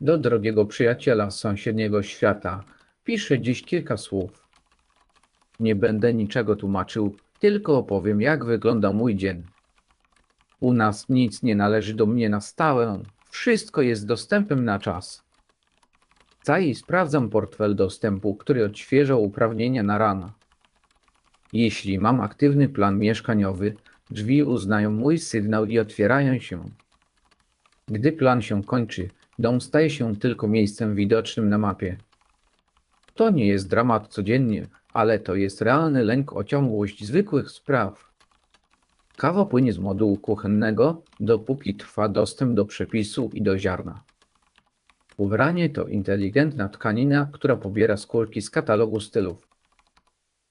Do drogiego przyjaciela z sąsiedniego świata piszę dziś kilka słów. Nie będę niczego tłumaczył, tylko opowiem, jak wygląda mój dzień. U nas nic nie należy do mnie na stałe, wszystko jest dostępem na czas. Cały sprawdzam portfel dostępu, który odświeża uprawnienia na rano. Jeśli mam aktywny plan mieszkaniowy, drzwi uznają mój sygnał i otwierają się. Gdy plan się kończy, dom staje się tylko miejscem widocznym na mapie. To nie jest dramat codziennie, ale to jest realny lęk o ciągłość zwykłych spraw. Kawa płynie z modułu kuchennego, dopóki trwa dostęp do przepisu i do ziarna. Ubranie to inteligentna tkanina, która pobiera skórki z katalogu stylów.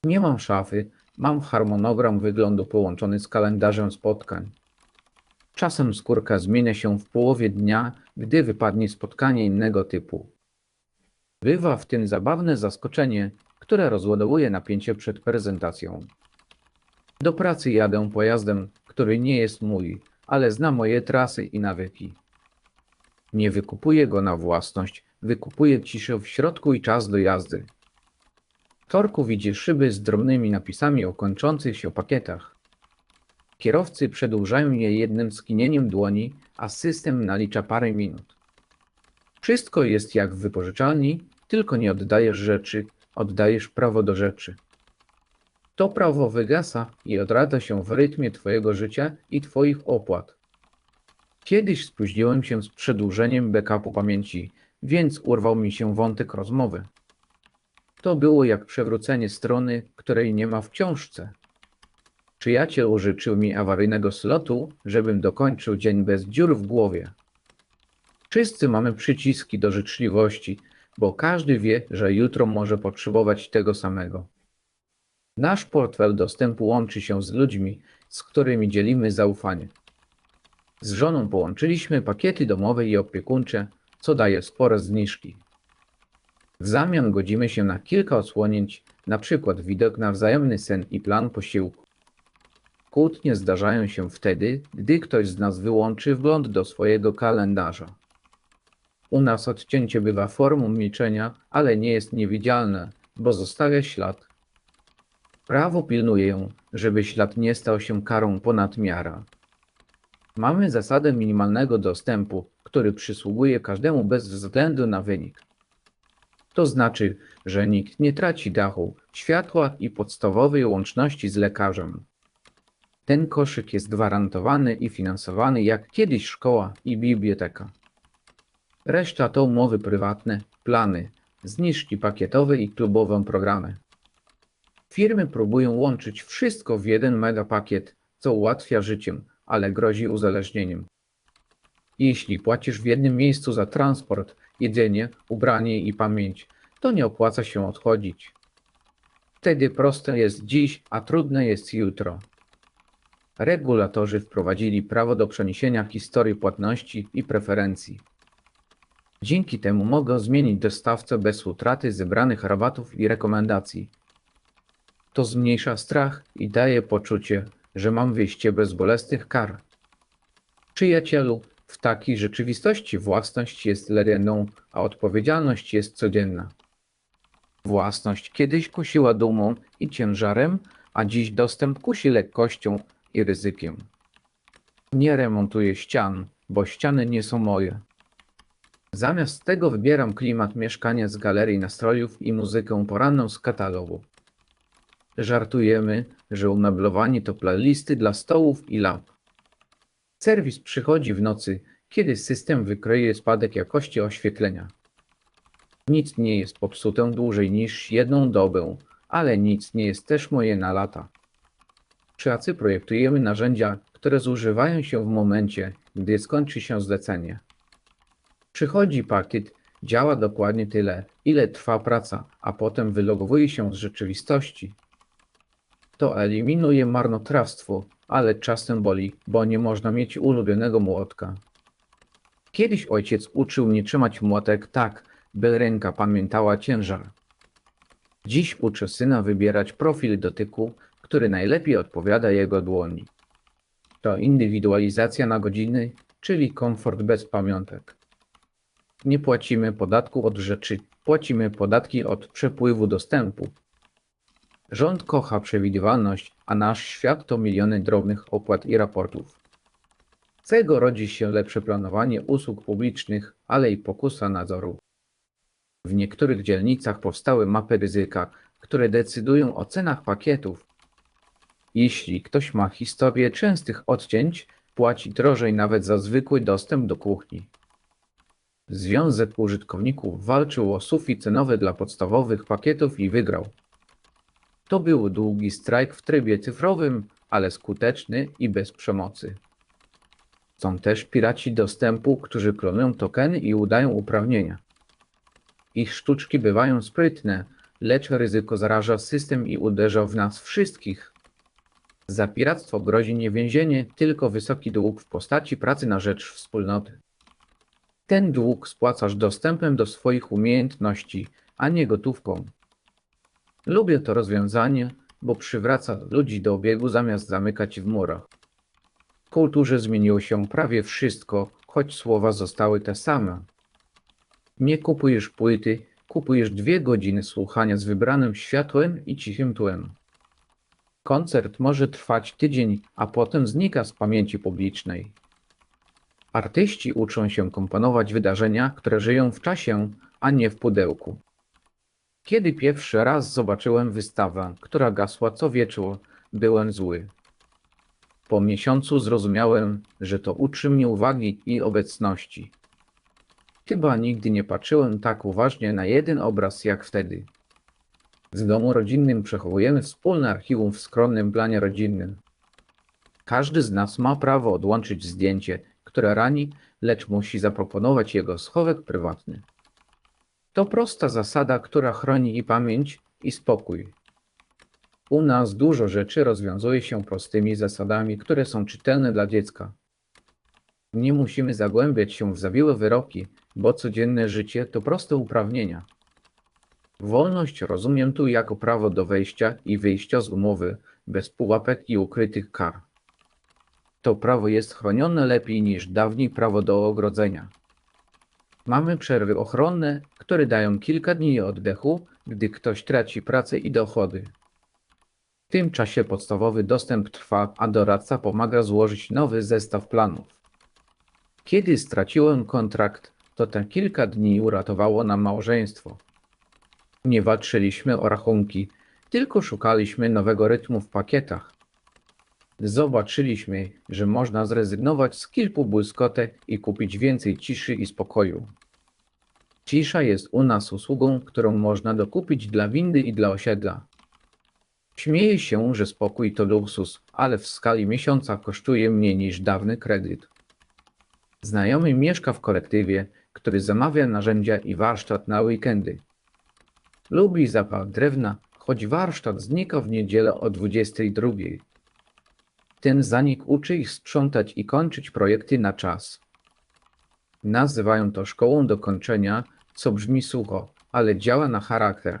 Nie mam szafy, mam harmonogram wyglądu połączony z kalendarzem spotkań. Czasem skórka zmienia się w połowie dnia, gdy wypadnie spotkanie innego typu. Bywa w tym zabawne zaskoczenie, które rozładowuje napięcie przed prezentacją. Do pracy jadę pojazdem, który nie jest mój, ale zna moje trasy i nawyki. Nie wykupuję go na własność, wykupuję ciszę w środku i czas do jazdy. W torku widzi szyby z drobnymi napisami o kończących się pakietach. Kierowcy przedłużają je jednym skinieniem dłoni, a system nalicza parę minut. Wszystko jest jak w wypożyczalni, tylko nie oddajesz rzeczy, oddajesz prawo do rzeczy. To prawo wygasa i odrada się w rytmie Twojego życia i Twoich opłat. Kiedyś spóźniłem się z przedłużeniem backupu pamięci, więc urwał mi się wątek rozmowy. To było jak przewrócenie strony, której nie ma w książce. Przyjaciel użyczył mi awaryjnego slotu, żebym dokończył dzień bez dziur w głowie. Wszyscy mamy przyciski do życzliwości, bo każdy wie, że jutro może potrzebować tego samego. Nasz portfel dostępu łączy się z ludźmi, z którymi dzielimy zaufanie. Z żoną połączyliśmy pakiety domowe i opiekuńcze, co daje spore zniżki. W zamian godzimy się na kilka odsłonięć, na przykład widok na wzajemny sen i plan posiłku. Kłótnie zdarzają się wtedy, gdy ktoś z nas wyłączy wgląd do swojego kalendarza. U nas odcięcie bywa formą milczenia, ale nie jest niewidzialne, bo zostawia ślad. Prawo pilnuje, żeby ślad nie stał się karą ponad miara. Mamy zasadę minimalnego dostępu, który przysługuje każdemu bez względu na wynik. To znaczy, że nikt nie traci dachu, światła i podstawowej łączności z lekarzem. Ten koszyk jest gwarantowany i finansowany jak kiedyś szkoła i biblioteka. Reszta to umowy prywatne, plany, zniżki pakietowe i klubowe programy. Firmy próbują łączyć wszystko w jeden megapakiet, co ułatwia życie, ale grozi uzależnieniem. Jeśli płacisz w jednym miejscu za transport, jedzenie, ubranie i pamięć, to nie opłaca się odchodzić. Wtedy proste jest dziś, a trudne jest jutro. Regulatorzy wprowadzili prawo do przeniesienia historii płatności i preferencji. Dzięki temu mogę zmienić dostawcę bez utraty zebranych rabatów i rekomendacji. To zmniejsza strach i daje poczucie, że mam wyjście bez bolesnych kar. Przyjacielu, w takiej rzeczywistości własność jest legendą, a odpowiedzialność jest codzienna. Własność kiedyś kusiła dumą i ciężarem, a dziś dostęp kusi lekkością i ryzykiem. Nie remontuję ścian, bo ściany nie są moje. Zamiast tego wybieram klimat mieszkania z galerii nastrojów i muzykę poranną z katalogu. Żartujemy, że umeblowanie to playlisty dla stołów i lamp. Serwis przychodzi w nocy, kiedy system wykryje spadek jakości oświetlenia. Nic nie jest popsute dłużej niż jedną dobę, ale nic nie jest też moje na lata. Pracy projektujemy narzędzia, które zużywają się w momencie, gdy skończy się zlecenie. Przychodzi pakiet, działa dokładnie tyle, ile trwa praca, a potem wylogowuje się z rzeczywistości. To eliminuje marnotrawstwo, ale czasem boli, bo nie można mieć ulubionego młotka. Kiedyś ojciec uczył mnie trzymać młotek tak, by ręka pamiętała ciężar. Dziś uczę syna wybierać profil dotyku, który najlepiej odpowiada jego dłoni. To indywidualizacja na godziny, czyli komfort bez pamiątek. Nie płacimy podatku od rzeczy, płacimy podatki od przepływu dostępu. Rząd kocha przewidywalność, a nasz świat to miliony drobnych opłat i raportów. Z tego rodzi się lepsze planowanie usług publicznych, ale i pokusa nadzoru. W niektórych dzielnicach powstały mapy ryzyka, które decydują o cenach pakietów. Jeśli ktoś ma historię częstych odcięć, płaci drożej nawet za zwykły dostęp do kuchni. Związek Użytkowników walczył o sufit cenowy dla podstawowych pakietów i wygrał. To był długi strajk w trybie cyfrowym, ale skuteczny i bez przemocy. Są też piraci dostępu, którzy klonują tokeny i udają uprawnienia. Ich sztuczki bywają sprytne, lecz ryzyko zaraża system i uderza w nas wszystkich. Za piractwo grozi nie więzienie, tylko wysoki dług w postaci pracy na rzecz wspólnoty. Ten dług spłacasz dostępem do swoich umiejętności, a nie gotówką. Lubię to rozwiązanie, bo przywraca ludzi do obiegu zamiast zamykać w murach. W kulturze zmieniło się prawie wszystko, choć słowa zostały te same. Nie kupujesz płyty, kupujesz dwie godziny słuchania z wybranym światłem i cichym tłem. Koncert może trwać tydzień, a potem znika z pamięci publicznej. Artyści uczą się komponować wydarzenia, które żyją w czasie, a nie w pudełku. Kiedy pierwszy raz zobaczyłem wystawę, która gasła co wieczór, byłem zły. Po miesiącu zrozumiałem, że to uczy mnie uwagi i obecności. Chyba nigdy nie patrzyłem tak uważnie na jeden obraz jak wtedy. W domu rodzinnym przechowujemy wspólne archiwum w skromnym planie rodzinnym. Każdy z nas ma prawo odłączyć zdjęcie, które rani, lecz musi zaproponować jego schowek prywatny. To prosta zasada, która chroni i pamięć, i spokój. U nas dużo rzeczy rozwiązuje się prostymi zasadami, które są czytelne dla dziecka. Nie musimy zagłębiać się w zawiłe wyroki, bo codzienne życie to proste uprawnienia. Wolność rozumiem tu jako prawo do wejścia i wyjścia z umowy, bez pułapek i ukrytych kar. To prawo jest chronione lepiej niż dawniej prawo do ogrodzenia. Mamy przerwy ochronne, które dają kilka dni oddechu, gdy ktoś traci pracę i dochody. W tym czasie podstawowy dostęp trwa, a doradca pomaga złożyć nowy zestaw planów. Kiedy straciłem kontrakt, to te kilka dni uratowało nam małżeństwo. Nie walczyliśmy o rachunki, tylko szukaliśmy nowego rytmu w pakietach. Zobaczyliśmy, że można zrezygnować z kilku błyskotek i kupić więcej ciszy i spokoju. Cisza jest u nas usługą, którą można dokupić dla windy i dla osiedla. Śmieję się, że spokój to luksus, ale w skali miesiąca kosztuje mniej niż dawny kredyt. Znajomy mieszka w kolektywie, który zamawia narzędzia i warsztat na weekendy. Lubi zapach drewna, choć warsztat znika w niedzielę o 22. Ten zanik uczy ich sprzątać i kończyć projekty na czas. Nazywają to szkołą do kończenia, co brzmi sucho, ale działa na charakter.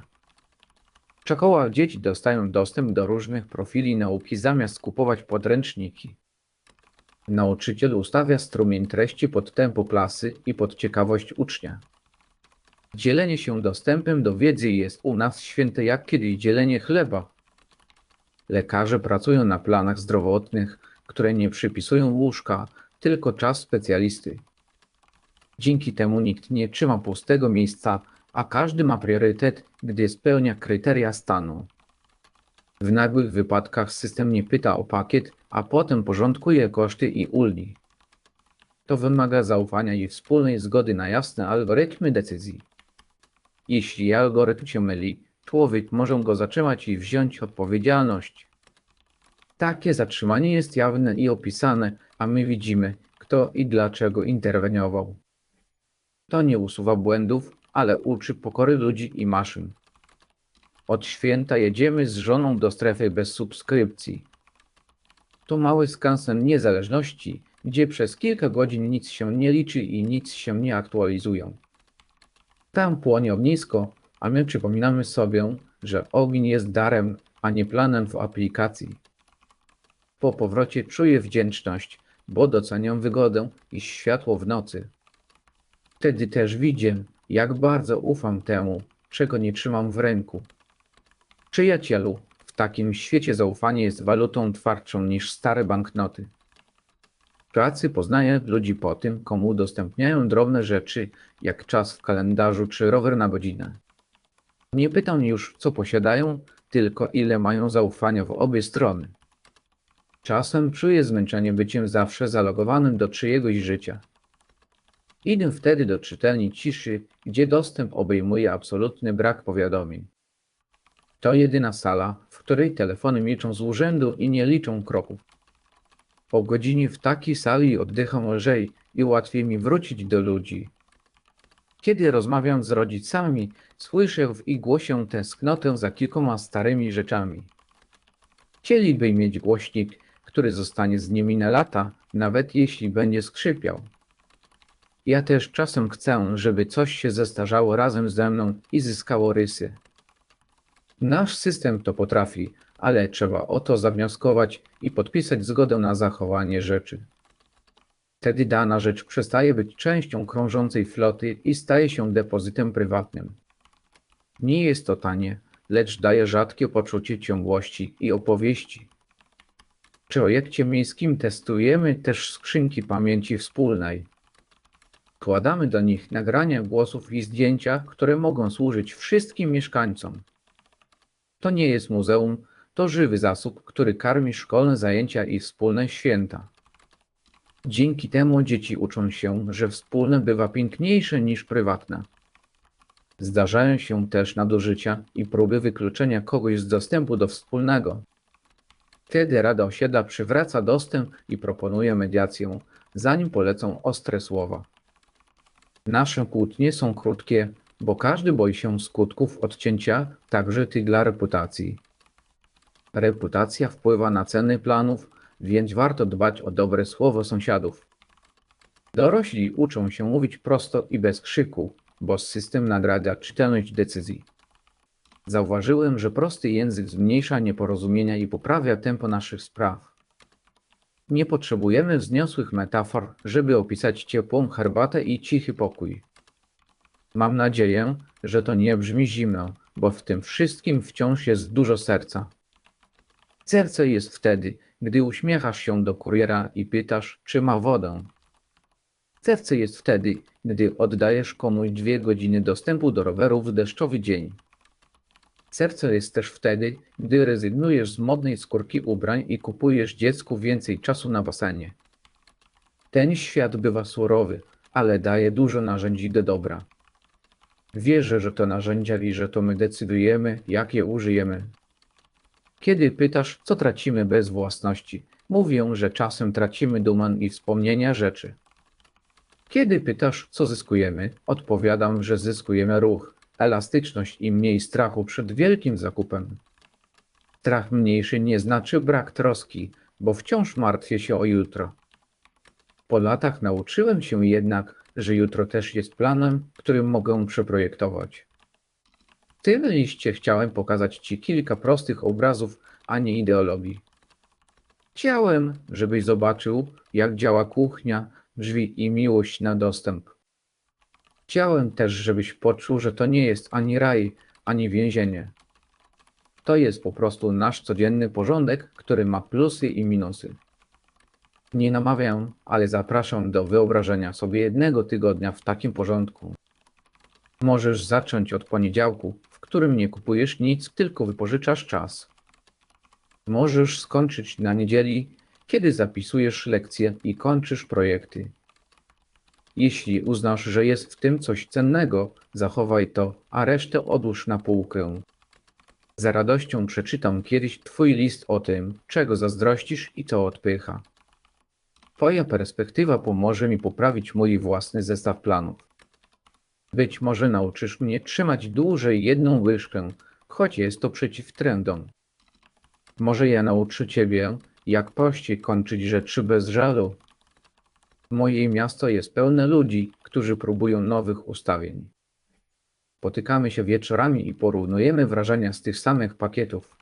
W dzieci dostają dostęp do różnych profili nauki zamiast kupować podręczniki. Nauczyciel ustawia strumień treści pod tempo klasy i pod ciekawość ucznia. Dzielenie się dostępem do wiedzy jest u nas święte jak kiedyś dzielenie chleba. Lekarze pracują na planach zdrowotnych, które nie przypisują łóżka, tylko czas specjalisty. Dzięki temu nikt nie trzyma pustego miejsca, a każdy ma priorytet, gdy spełnia kryteria stanu. W nagłych wypadkach system nie pyta o pakiet, a potem porządkuje koszty i ulgi. To wymaga zaufania i wspólnej zgody na jasne algorytmy decyzji. Jeśli algorytm się myli, człowiek może go zatrzymać i wziąć odpowiedzialność. Takie zatrzymanie jest jawne i opisane, a my widzimy, kto i dlaczego interweniował. To nie usuwa błędów, ale uczy pokory ludzi i maszyn. Od święta jedziemy z żoną do strefy bez subskrypcji. To mały skansen niezależności, gdzie przez kilka godzin nic się nie liczy i nic się nie aktualizują. Tam płonie ognisko, a my przypominamy sobie, że ogień jest darem, a nie planem w aplikacji. Po powrocie czuję wdzięczność, bo doceniam wygodę i światło w nocy. Wtedy też widzę, jak bardzo ufam temu, czego nie trzymam w ręku. Przyjacielu, w takim świecie zaufanie jest walutą twardszą niż stare banknoty. Pracy poznaję ludzi po tym, komu udostępniają drobne rzeczy, jak czas w kalendarzu czy rower na godzinę. Nie pytam już, co posiadają, tylko ile mają zaufania w obie strony. Czasem czuję zmęczenie byciem zawsze zalogowanym do czyjegoś życia. Idę wtedy do czytelni ciszy, gdzie dostęp obejmuje absolutny brak powiadomień. To jedyna sala, w której telefony milczą z urzędu i nie liczą kroków. Po godzinie w takiej sali oddycham lżej i łatwiej mi wrócić do ludzi. Kiedy rozmawiam z rodzicami, słyszę w ich głosie tęsknotę za kilkoma starymi rzeczami. Chcieliby mieć głośnik, który zostanie z nimi na lata, nawet jeśli będzie skrzypiał. Ja też czasem chcę, żeby coś się zestarzało razem ze mną i zyskało rysy. Nasz system to potrafi, ale trzeba o to zawnioskować i podpisać zgodę na zachowanie rzeczy. Wtedy dana rzecz przestaje być częścią krążącej floty i staje się depozytem prywatnym. Nie jest to tanie, lecz daje rzadkie poczucie ciągłości i opowieści. W projekcie miejskim testujemy też skrzynki pamięci wspólnej. Wkładamy do nich nagrania głosów i zdjęcia, które mogą służyć wszystkim mieszkańcom. To nie jest muzeum, to żywy zasób, który karmi szkolne zajęcia i wspólne święta. Dzięki temu dzieci uczą się, że wspólne bywa piękniejsze niż prywatne. Zdarzają się też nadużycia i próby wykluczenia kogoś z dostępu do wspólnego. Wtedy Rada Osiedla przywraca dostęp i proponuje mediację, zanim polecą ostre słowa. Nasze kłótnie są krótkie, bo każdy boi się skutków odcięcia, także tych dla reputacji. Reputacja wpływa na ceny planów, więc warto dbać o dobre słowo sąsiadów. Dorośli uczą się mówić prosto i bez krzyku, bo system nagradza czytelność decyzji. Zauważyłem, że prosty język zmniejsza nieporozumienia i poprawia tempo naszych spraw. Nie potrzebujemy wzniosłych metafor, żeby opisać ciepłą herbatę i cichy pokój. Mam nadzieję, że to nie brzmi zimno, bo w tym wszystkim wciąż jest dużo serca. Serce jest wtedy, gdy uśmiechasz się do kuriera i pytasz, czy ma wodę. Serce jest wtedy, gdy oddajesz komuś dwie godziny dostępu do roweru w deszczowy dzień. Serce jest też wtedy, gdy rezygnujesz z modnej skórki ubrań i kupujesz dziecku więcej czasu na basenie. Ten świat bywa surowy, ale daje dużo narzędzi do dobra. Wierzę, że to narzędzia i że to my decydujemy, jak je użyjemy. Kiedy pytasz, co tracimy bez własności, mówię, że czasem tracimy dumę i wspomnienia rzeczy. Kiedy pytasz, co zyskujemy, odpowiadam, że zyskujemy ruch, elastyczność i mniej strachu przed wielkim zakupem. Strach mniejszy nie znaczy brak troski, bo wciąż martwię się o jutro. Po latach nauczyłem się jednak, że jutro też jest planem, który mogę przeprojektować. Tym liście chciałem pokazać Ci kilka prostych obrazów, a nie ideologii. Chciałem, żebyś zobaczył, jak działa kuchnia, drzwi i miłość na dostęp. Chciałem też, żebyś poczuł, że to nie jest ani raj, ani więzienie. To jest po prostu nasz codzienny porządek, który ma plusy i minusy. Nie namawiam, ale zapraszam do wyobrażenia sobie jednego tygodnia w takim porządku. Możesz zacząć od poniedziałku, którym nie kupujesz nic, tylko wypożyczasz czas. Możesz skończyć na niedzieli, kiedy zapisujesz lekcje i kończysz projekty. Jeśli uznasz, że jest w tym coś cennego, zachowaj to, a resztę odłóż na półkę. Za radością przeczytam kiedyś Twój list o tym, czego zazdrościsz i co odpycha. Twoja perspektywa pomoże mi poprawić mój własny zestaw planów. Być może nauczysz mnie trzymać dłużej jedną łyżkę, choć jest to przeciw trendom. Może ja nauczę Ciebie, jak prościej kończyć rzeczy bez żalu. Moje miasto jest pełne ludzi, którzy próbują nowych ustawień. Spotykamy się wieczorami i porównujemy wrażenia z tych samych pakietów.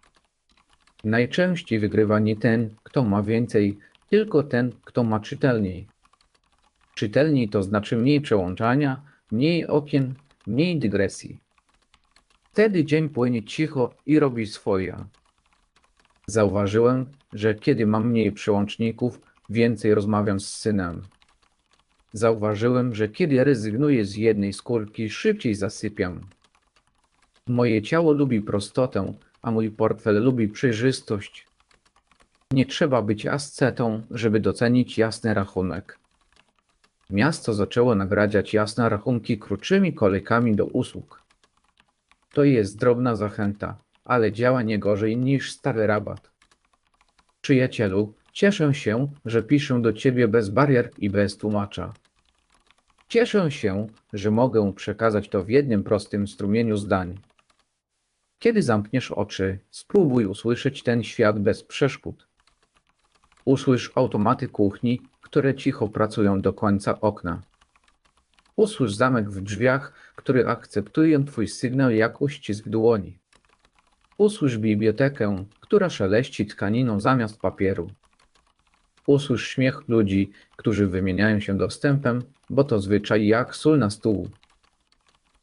Najczęściej wygrywa nie ten, kto ma więcej, tylko ten, kto ma czytelniej. Czytelniej to znaczy mniej przełączania, Mniej okien, mniej dygresji. Wtedy dzień płynie cicho i robi swoje. Zauważyłem, że kiedy mam mniej przełączników, więcej rozmawiam z synem. Zauważyłem, że kiedy rezygnuję z jednej skórki, szybciej zasypiam. Moje ciało lubi prostotę, a mój portfel lubi przejrzystość. Nie trzeba być ascetą, żeby docenić jasny rachunek. Miasto zaczęło nagradzać jasne rachunki krótszymi kolejkami do usług. To jest drobna zachęta, ale działa nie gorzej niż stary rabat. Przyjacielu, cieszę się, że piszę do ciebie bez barier i bez tłumacza. Cieszę się, że mogę przekazać to w jednym prostym strumieniu zdań. Kiedy zamkniesz oczy, spróbuj usłyszeć ten świat bez przeszkód. Usłysz automaty kuchni, które cicho pracują do końca okna. Usłysz zamek w drzwiach, który akceptuje Twój sygnał jak uścisk dłoni. Usłysz bibliotekę, która szeleści tkaniną zamiast papieru. Usłysz śmiech ludzi, którzy wymieniają się dostępem, bo to zwyczaj jak sól na stół.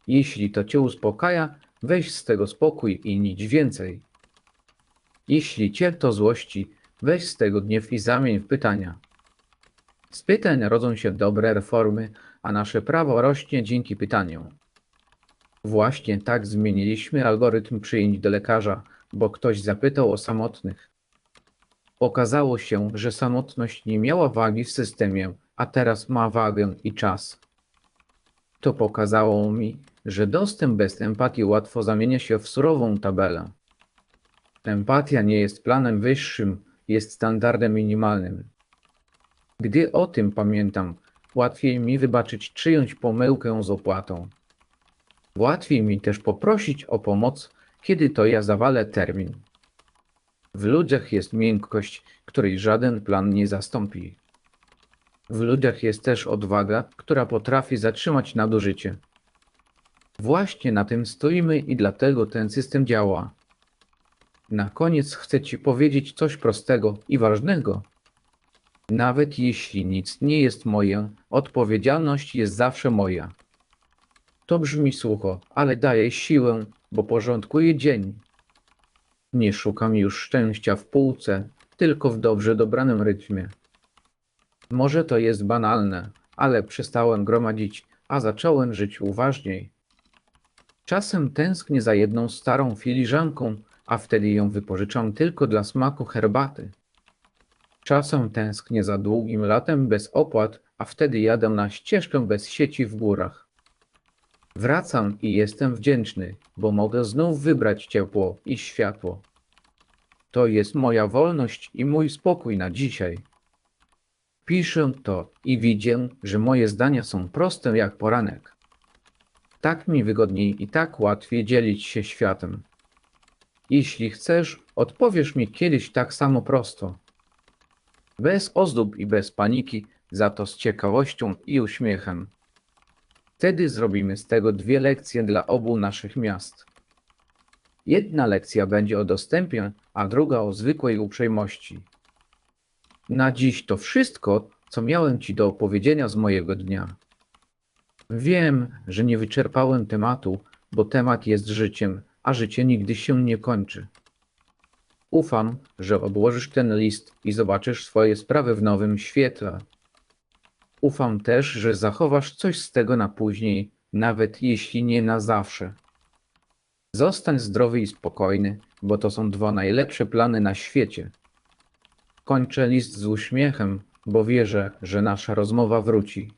Jeśli to cię uspokaja, weź z tego spokój i nic więcej. Jeśli cię to złości, weź z tego gniew i zamień w pytania. Z pytań rodzą się dobre reformy, a nasze prawo rośnie dzięki pytaniom. Właśnie tak zmieniliśmy algorytm przyjęć do lekarza, bo ktoś zapytał o samotnych. Okazało się, że samotność nie miała wagi w systemie, a teraz ma wagę i czas. To pokazało mi, że dostęp bez empatii łatwo zamienia się w surową tabelę. Empatia nie jest planem wyższym, jest standardem minimalnym. Gdy o tym pamiętam, łatwiej mi wybaczyć czyjąś pomyłkę z opłatą. Łatwiej mi też poprosić o pomoc, kiedy to ja zawalę termin. W ludziach jest miękkość, której żaden plan nie zastąpi. W ludziach jest też odwaga, która potrafi zatrzymać nadużycie. Właśnie na tym stoimy i dlatego ten system działa. Na koniec chcę Ci powiedzieć coś prostego i ważnego. Nawet jeśli nic nie jest moje, odpowiedzialność jest zawsze moja. To brzmi sucho, ale daje siłę, bo porządkuje dzień. Nie szukam już szczęścia w półce, tylko w dobrze dobranym rytmie. Może to jest banalne, ale przestałem gromadzić, a zacząłem żyć uważniej. Czasem tęsknię za jedną starą filiżanką, a wtedy ją wypożyczam tylko dla smaku herbaty. Czasem tęsknię za długim latem bez opłat, a wtedy jadę na ścieżkę bez sieci w górach. Wracam i jestem wdzięczny, bo mogę znów wybrać ciepło i światło. To jest moja wolność i mój spokój na dzisiaj. Piszę to i widzę, że moje zdania są proste jak poranek. Tak mi wygodniej i tak łatwiej dzielić się światem. Jeśli chcesz, odpowiesz mi kiedyś tak samo prosto. Bez ozdób i bez paniki, za to z ciekawością i uśmiechem. Wtedy zrobimy z tego dwie lekcje dla obu naszych miast. Jedna lekcja będzie o dostępie, a druga o zwykłej uprzejmości. Na dziś to wszystko, co miałem Ci do opowiedzenia z mojego dnia. Wiem, że nie wyczerpałem tematu, bo temat jest życiem, a życie nigdy się nie kończy. Ufam, że odłożysz ten list i zobaczysz swoje sprawy w nowym świetle. Ufam też, że zachowasz coś z tego na później, nawet jeśli nie na zawsze. Zostań zdrowy i spokojny, bo to są dwa najlepsze plany na świecie. Kończę list z uśmiechem, bo wierzę, że nasza rozmowa wróci.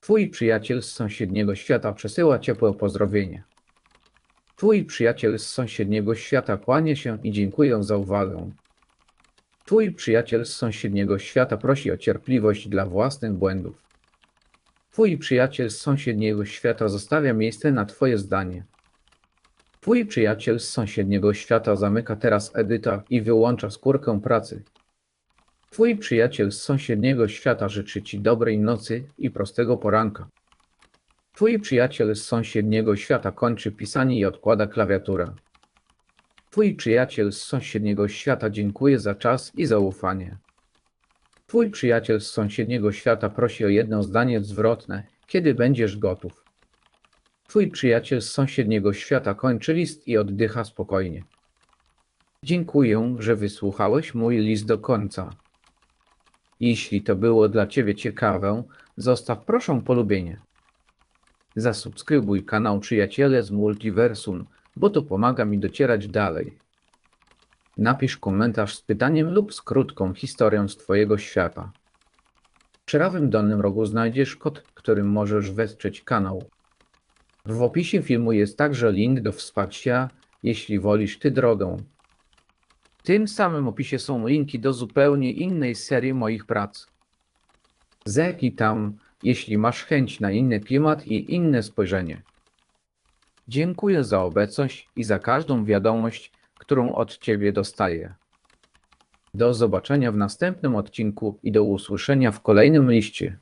Twój przyjaciel z sąsiedniego świata przesyła ciepłe pozdrowienie. Twój przyjaciel z sąsiedniego świata kłania się i dziękuję za uwagę. Twój przyjaciel z sąsiedniego świata prosi o cierpliwość dla własnych błędów. Twój przyjaciel z sąsiedniego świata zostawia miejsce na Twoje zdanie. Twój przyjaciel z sąsiedniego świata zamyka teraz edyta i wyłącza skórkę pracy. Twój przyjaciel z sąsiedniego świata życzy Ci dobrej nocy i prostego poranka. Twój przyjaciel z sąsiedniego świata kończy pisanie i odkłada klawiaturę. Twój przyjaciel z sąsiedniego świata dziękuję za czas i zaufanie. Twój przyjaciel z sąsiedniego świata prosi o jedno zdanie zwrotne kiedy będziesz gotów. Twój przyjaciel z sąsiedniego świata kończy list i oddycha spokojnie. Dziękuję, że wysłuchałeś mój list do końca. Jeśli to było dla Ciebie ciekawe, zostaw proszę polubienie. Zasubskrybuj kanał Przyjaciele z Multiversum, bo to pomaga mi docierać dalej. Napisz komentarz z pytaniem lub z krótką historią z Twojego świata. W prawym dolnym rogu znajdziesz kod, którym możesz wesprzeć kanał. W opisie filmu jest także link do wsparcia, jeśli wolisz Ty drogę. W tym samym opisie są linki do zupełnie innej serii moich prac. Zerknij tam, jeśli masz chęć na inny klimat i inne spojrzenie. Dziękuję za obecność i za każdą wiadomość, którą od Ciebie dostaję. Do zobaczenia w następnym odcinku i do usłyszenia w kolejnym liście.